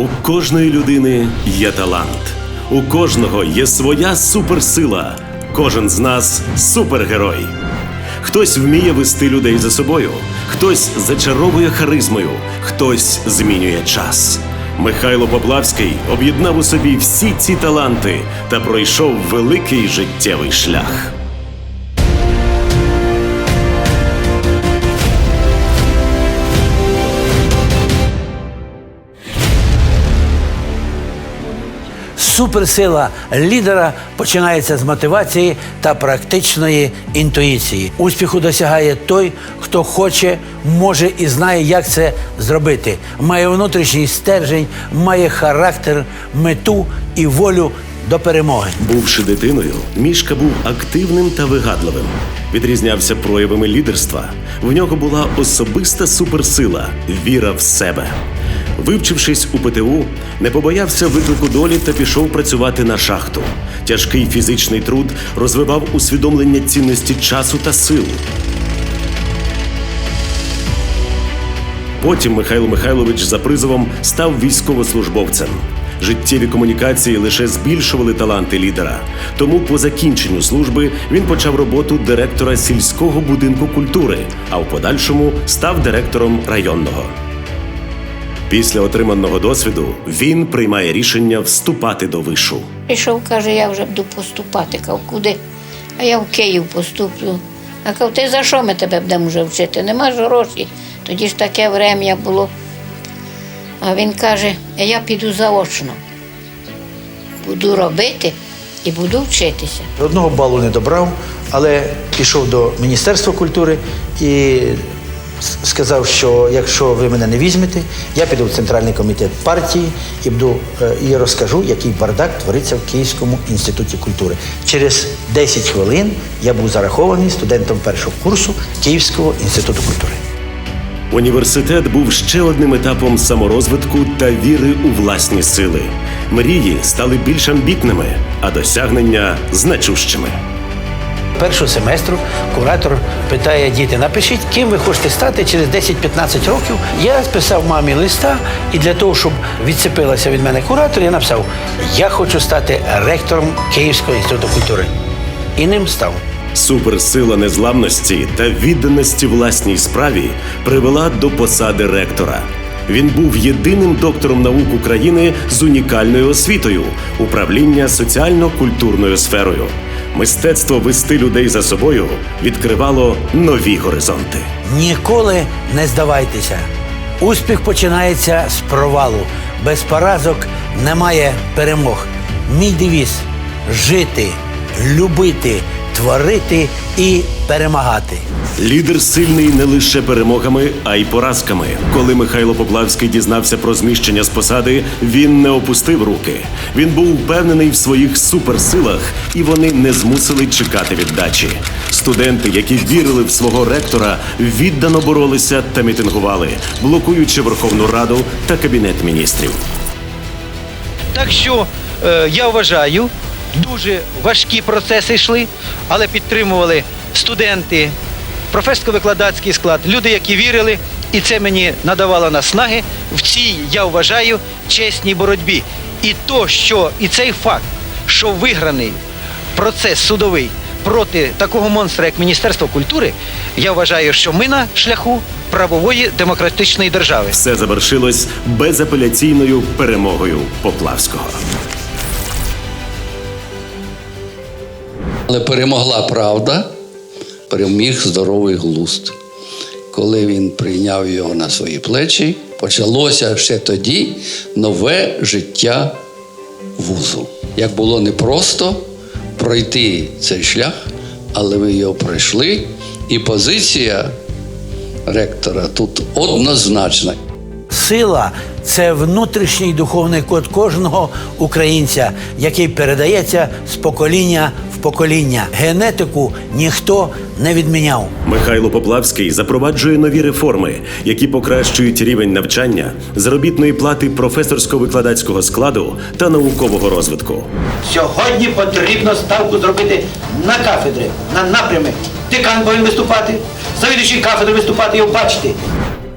У кожної людини є талант. У кожного є своя суперсила. Кожен з нас супергерой. Хтось вміє вести людей за собою, хтось зачаровує харизмою, хтось змінює час. Михайло Поплавський об'єднав у собі всі ці таланти та пройшов великий життєвий шлях. Суперсила лідера починається з мотивації та практичної інтуїції. Успіху досягає той, хто хоче, може і знає, як це зробити. Має внутрішній стержень, має характер, мету і волю до перемоги. Бувши дитиною, Мішка був активним та вигадливим. Відрізнявся проявами лідерства. В нього була особиста суперсила віра в себе. Вивчившись у ПТУ, не побоявся виклику долі та пішов працювати на шахту. Тяжкий фізичний труд розвивав усвідомлення цінності часу та сил. Потім Михайло Михайлович за призовом став військовослужбовцем. Життєві комунікації лише збільшували таланти лідера. Тому по закінченню служби він почав роботу директора сільського будинку культури, а в подальшому став директором районного. Після отриманого досвіду він приймає рішення вступати до вишу. Прийшов, каже, я вже буду поступати. Кав, куди? А я в Київ поступлю. А кав, ти за що ми тебе будемо вже вчити? Нема ж грошей. Тоді ж таке врем'я було. А він каже, я піду заочно. Буду робити і буду вчитися. Одного балу не добрав, але пішов до Міністерства культури і сказав, що якщо ви мене не візьмете, я піду в центральний комітет партії і буду е, і розкажу, який бардак твориться в Київському інституті культури. Через 10 хвилин я був зарахований студентом першого курсу Київського інституту культури. Університет був ще одним етапом саморозвитку та віри у власні сили. Мрії стали більш амбітними, а досягнення значущими. Першого семестру куратор питає діти, напишіть, ким ви хочете стати через 10-15 років. Я списав мамі листа, і для того, щоб відцепилася від мене куратор, я написав: Я хочу стати ректором Київського інституту культури. І ним став. Суперсила незламності та відданості власній справі привела до посади ректора. Він був єдиним доктором наук України з унікальною освітою управління соціально-культурною сферою. Мистецтво вести людей за собою відкривало нові горизонти. Ніколи не здавайтеся. Успіх починається з провалу. Без поразок немає перемог. Мій девіз жити, любити, творити і перемагати. Лідер сильний не лише перемогами, а й поразками. Коли Михайло Поплавський дізнався про зміщення з посади, він не опустив руки. Він був впевнений в своїх суперсилах, і вони не змусили чекати віддачі. Студенти, які вірили в свого ректора, віддано боролися та мітингували, блокуючи Верховну Раду та кабінет міністрів. Так що е, я вважаю, дуже важкі процеси йшли, але підтримували студенти, професорсько-викладацький склад, люди, які вірили, і це мені надавало наснаги в цій, я вважаю, чесній боротьбі. І то, що і цей факт, що виграний процес судовий проти такого монстра, як Міністерство культури, я вважаю, що ми на шляху правової демократичної держави. Все завершилось безапеляційною перемогою Поплавського. Але перемогла правда, переміг здоровий глузд. Коли він прийняв його на свої плечі, почалося ще тоді нове життя вузу. Як було непросто пройти цей шлях, але ви його пройшли, і позиція ректора тут однозначна. Сила це внутрішній духовний код кожного українця, який передається з покоління покоління. Генетику ніхто не відміняв. Михайло Поплавський запроваджує нові реформи, які покращують рівень навчання, заробітної плати професорсько-викладацького складу та наукового розвитку. Сьогодні потрібно ставку зробити на кафедри, на напрями. Декан повинен виступати, завідуючий кафедри виступати і бачити.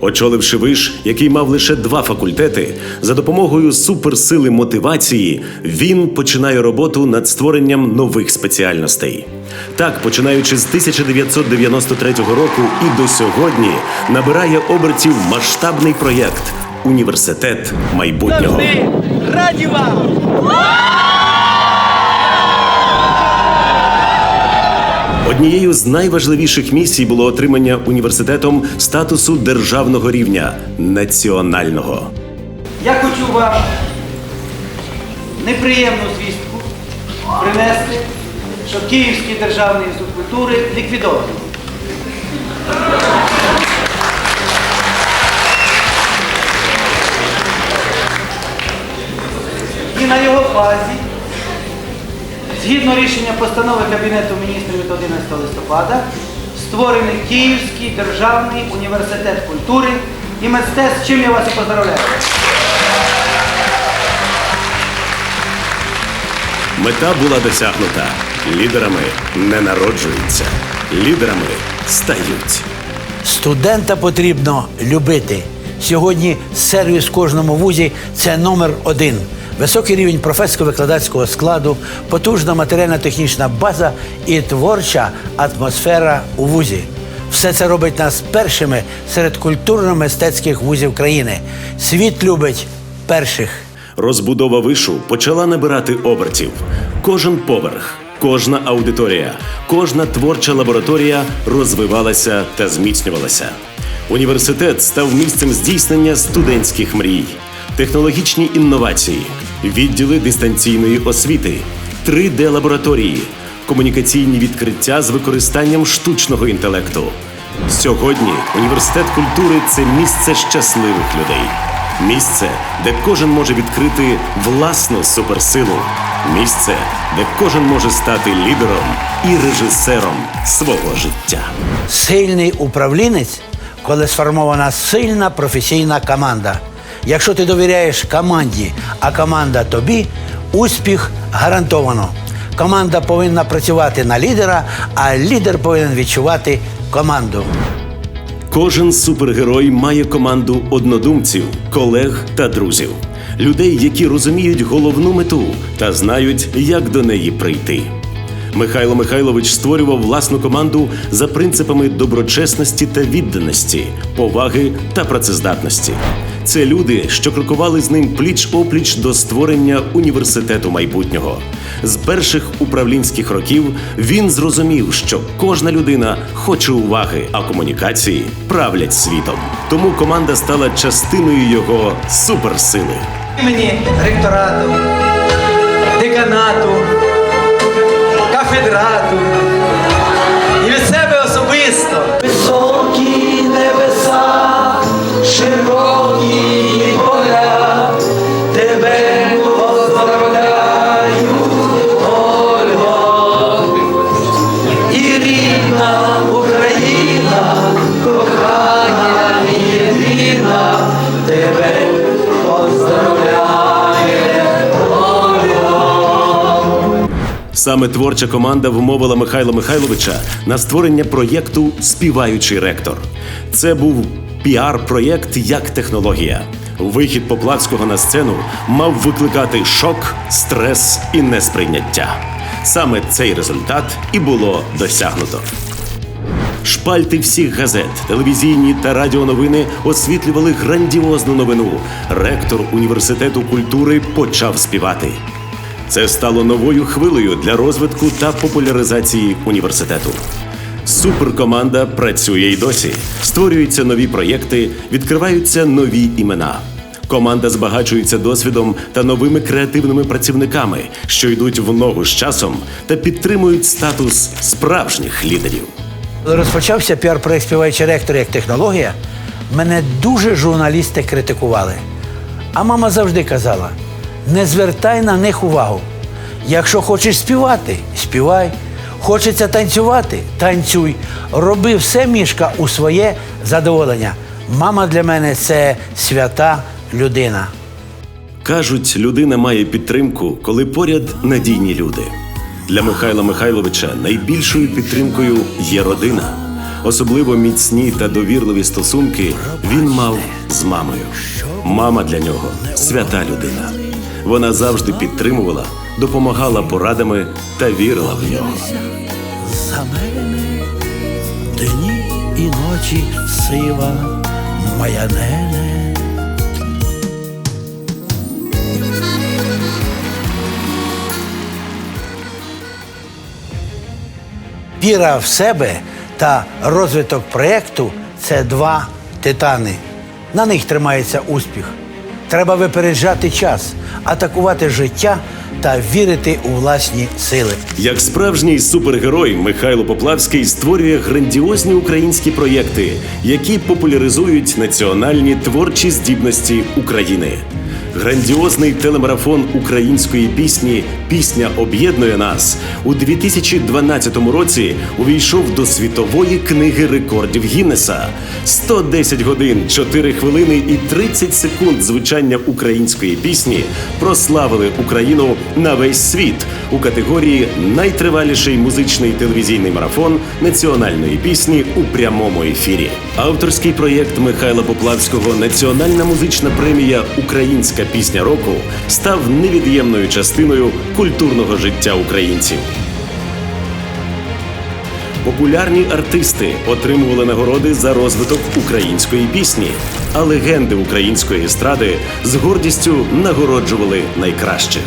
Очоливши виш, який мав лише два факультети, за допомогою суперсили мотивації він починає роботу над створенням нових спеціальностей. Так, починаючи з 1993 року і до сьогодні, набирає обертів масштабний проєкт Університет майбутнього. раді вам! Однією з найважливіших місій було отримання університетом статусу державного рівня національного. Я хочу вам неприємну звістку принести, що Київський державний інститут культури ліквідований. І на його базі, згідно рішення постанови Кабінету міністрів від 11 листопада, створений Київський державний університет культури і мистецтв, з чим я вас і поздравляю. Мета була досягнута. Лідерами не народжуються, лідерами стають. Студента потрібно любити. Сьогодні сервіс в кожному вузі це номер один. Високий рівень професорсько-викладацького складу, потужна матеріально-технічна база і творча атмосфера у вузі. Все це робить нас першими серед культурно-мистецьких вузів країни. Світ любить перших. Розбудова вишу почала набирати обертів. Кожен поверх, кожна аудиторія, кожна творча лабораторія розвивалася та зміцнювалася. Університет став місцем здійснення студентських мрій, технологічні інновації, відділи дистанційної освіти, 3D-лабораторії, комунікаційні відкриття з використанням штучного інтелекту. Сьогодні університет культури це місце щасливих людей. Місце, де кожен може відкрити власну суперсилу. Місце, де кожен може стати лідером і режисером свого життя. Сильний управлінець, коли сформована сильна професійна команда. Якщо ти довіряєш команді, а команда тобі, успіх гарантовано. Команда повинна працювати на лідера, а лідер повинен відчувати команду. Кожен супергерой має команду однодумців, колег та друзів, людей, які розуміють головну мету та знають, як до неї прийти. Михайло Михайлович створював власну команду за принципами доброчесності та відданості, поваги та працездатності. Це люди, що крокували з ним пліч опліч до створення університету майбутнього. З перших управлінських років він зрозумів, що кожна людина хоче уваги, а комунікації правлять світом. Тому команда стала частиною його суперсили. імені ректорату, деканату, кафедрату Саме творча команда вмовила Михайла Михайловича на створення проєкту Співаючий ректор. Це був піар-проєкт як технологія. Вихід Поплавського на сцену мав викликати шок, стрес і несприйняття. Саме цей результат і було досягнуто. Шпальти всіх газет, телевізійні та радіоновини освітлювали грандіозну новину. Ректор університету культури почав співати. Це стало новою хвилею для розвитку та популяризації університету. Суперкоманда працює й досі. Створюються нові проєкти, відкриваються нові імена. Команда збагачується досвідом та новими креативними працівниками, що йдуть в ногу з часом та підтримують статус справжніх лідерів. Розпочався піар-проект співаючий ректор як технологія, мене дуже журналісти критикували. А мама завжди казала: не звертай на них увагу. Якщо хочеш співати, співай. Хочеться танцювати, танцюй. Роби все мішка у своє задоволення. Мама для мене це свята людина. Кажуть, людина має підтримку, коли поряд надійні люди. Для Михайла Михайловича найбільшою підтримкою є родина. Особливо міцні та довірливі стосунки він мав з мамою. Мама для нього свята людина. Вона завжди підтримувала, допомагала порадами та вірила в нього. за мене дні і ночі сива моя нене. Віра в себе та розвиток проєкту це два титани. На них тримається успіх. Треба випереджати час, атакувати життя та вірити у власні сили. Як справжній супергерой Михайло Поплавський створює грандіозні українські проєкти, які популяризують національні творчі здібності України. Грандіозний телемарафон української пісні Пісня об'єднує нас у 2012 році увійшов до світової книги рекордів Гіннеса. 110 годин, 4 хвилини і 30 секунд звучання української пісні прославили Україну на весь світ у категорії Найтриваліший музичний телевізійний марафон національної пісні у прямому ефірі. Авторський проєкт Михайла Поплавського Національна музична премія Українська пісня року став невід'ємною частиною культурного життя українців. Популярні артисти отримували нагороди за розвиток української пісні, а легенди української естради з гордістю нагороджували найкращих.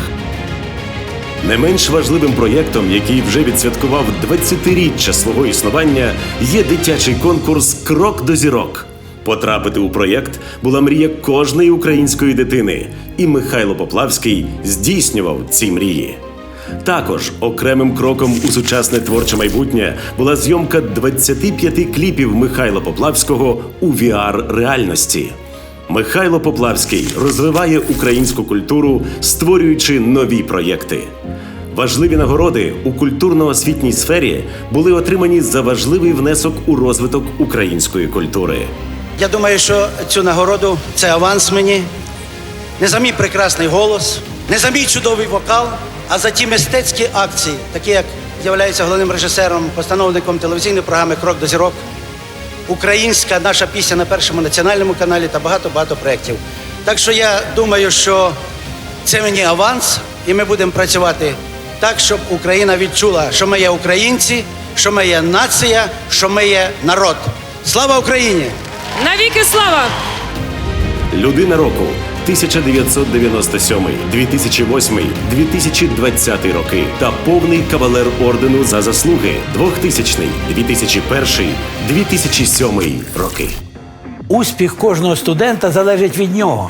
Не менш важливим проєктом, який вже відсвяткував 20-річчя свого існування, є дитячий конкурс Крок до зірок. Потрапити у проєкт була мрія кожної української дитини, і Михайло Поплавський здійснював ці мрії. Також окремим кроком у сучасне творче майбутнє була зйомка 25 кліпів Михайла Поплавського у VR реальності. Михайло Поплавський розвиває українську культуру, створюючи нові проєкти. Важливі нагороди у культурно-освітній сфері були отримані за важливий внесок у розвиток української культури. Я думаю, що цю нагороду це аванс мені. Не за мій прекрасний голос, не за мій чудовий вокал, а за ті мистецькі акції, такі як являється головним режисером, постановником телевізійної програми Крок до зірок, українська наша пісня на першому національному каналі та багато-багато проєктів. Так що я думаю, що це мені аванс, і ми будемо працювати так, щоб Україна відчула, що ми є українці, що ми є нація, що ми є народ. Слава Україні! Навіки слава! Людина року 1997, 2008, 2020 роки та повний кавалер ордену за заслуги 2000, 2001, 2007 роки. Успіх кожного студента залежить від нього,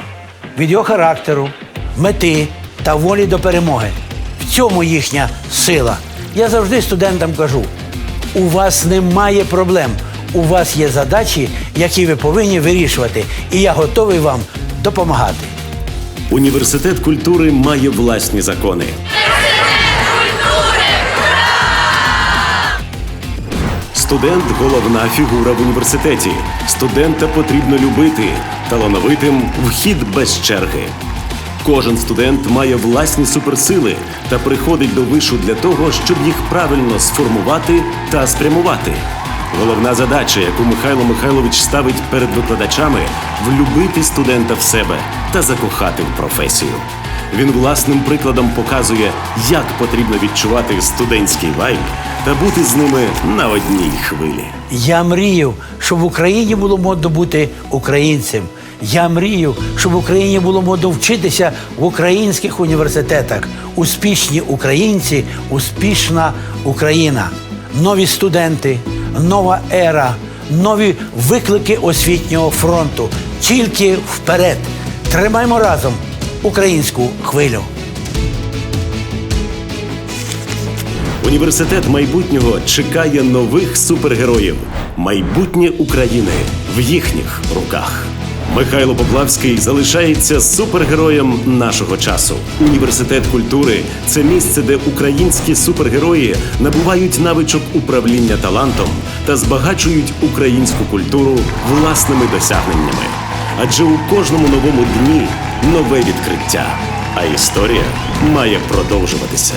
від його характеру, мети та волі до перемоги. В цьому їхня сила. Я завжди студентам кажу: у вас немає проблем, у вас є задачі, які ви повинні вирішувати, і я готовий вам допомагати. Університет культури має власні закони. Студент головна фігура в університеті. Студента потрібно любити. Талановитим вхід без черги. Кожен студент має власні суперсили та приходить до вишу для того, щоб їх правильно сформувати та спрямувати. Головна задача, яку Михайло Михайлович ставить перед викладачами, влюбити студента в себе та закохати в професію. Він власним прикладом показує, як потрібно відчувати студентський вайб та бути з ними на одній хвилі. Я мрію, щоб в Україні було модно бути українцем. Я мрію, щоб в Україні було модно вчитися в українських університетах. Успішні українці, успішна Україна. Нові студенти, нова ера, нові виклики освітнього фронту. Тільки вперед. Тримаймо разом українську хвилю. Університет майбутнього чекає нових супергероїв. Майбутнє України в їхніх руках. Михайло Поплавський залишається супергероєм нашого часу. Університет культури це місце, де українські супергерої набувають навичок управління талантом та збагачують українську культуру власними досягненнями. Адже у кожному новому дні нове відкриття, а історія має продовжуватися.